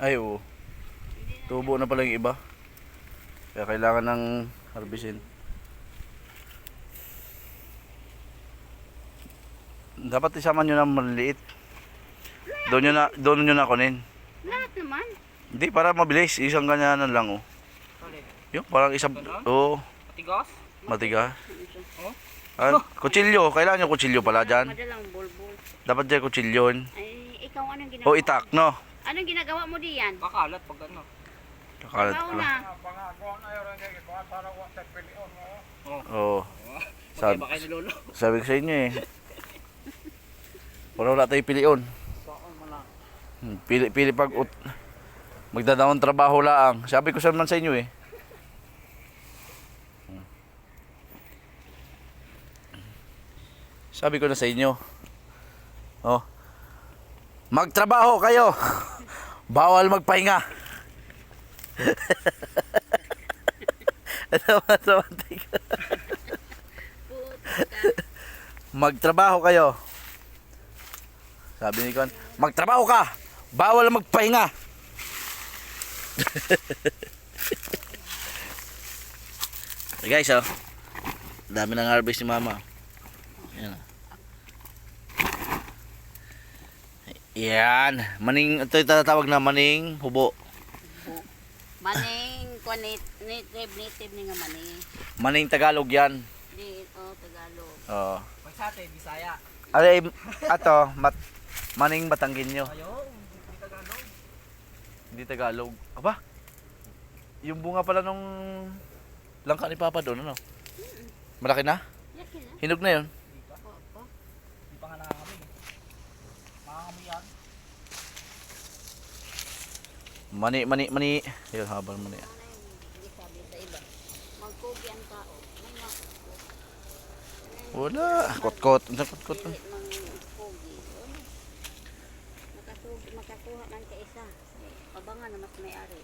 Ay, oo. Tubo na pala yung iba. Kaya kailangan ng harbisin. Dapat isama nyo na maliliit. Doon nyo na, doon nyo na kunin. Lahat naman. Hindi, para mabilis. Isang ganyanan lang, oh. Yung parang isang, oo, oh, Matigas? matigas. Oh? Ah, kutsilyo. Kailangan yung kutsilyo pala dyan. Madalang bulbul. Dapat dyan kutsilyon. Ay, ikaw anong ginagawa? O itak, no? Anong ginagawa mo diyan? Kakalat pag ano. Kakalat Ikaw pala. na. Oo. Sabi Sabi, ba kayo ni Lolo? sabi ko sa inyo eh. Para wala tayo pilion. Saan mo na? Hmm, Pili, pili pag ut magdadaon trabaho lang. Sabi ko sa man sa inyo eh. Hmm. Sabi ko na sa inyo. Oh. Magtrabaho kayo. Bawal magpahinga. Ano ba sa mantika? Magtrabaho kayo. Sabi ni Kon, magtrabaho ka. Bawal magpahinga. hey guys, oh. Dami ng harvest ni Mama. Yan. oh. Yan. Maning, ito tatawag na maning hubo. Maning, kunit, native, native ni nga maning. Maning Tagalog yan. Di, oh, Tagalog. Oo. Pag sa atin, Bisaya. Alay, ato, mat, maning Batanggenyo. Ayaw, hindi Tagalog. Hindi Tagalog. Aba? Yung bunga pala nung langka ni Papa doon, ano? Malaki na? Laki na. Hinog na yun. Hindi pa. Oo. Hindi pa nga nakakami. Makakami yan. Mani, mani, mani. Yun, habang mani. Ano yun? Hindi sabi sa iba. Magkugi ang tao. May makkugi. Wala. Kot-kot. Ang kot-kot. Makasugi, makakuha man ka isa. Abangan na mas may ari.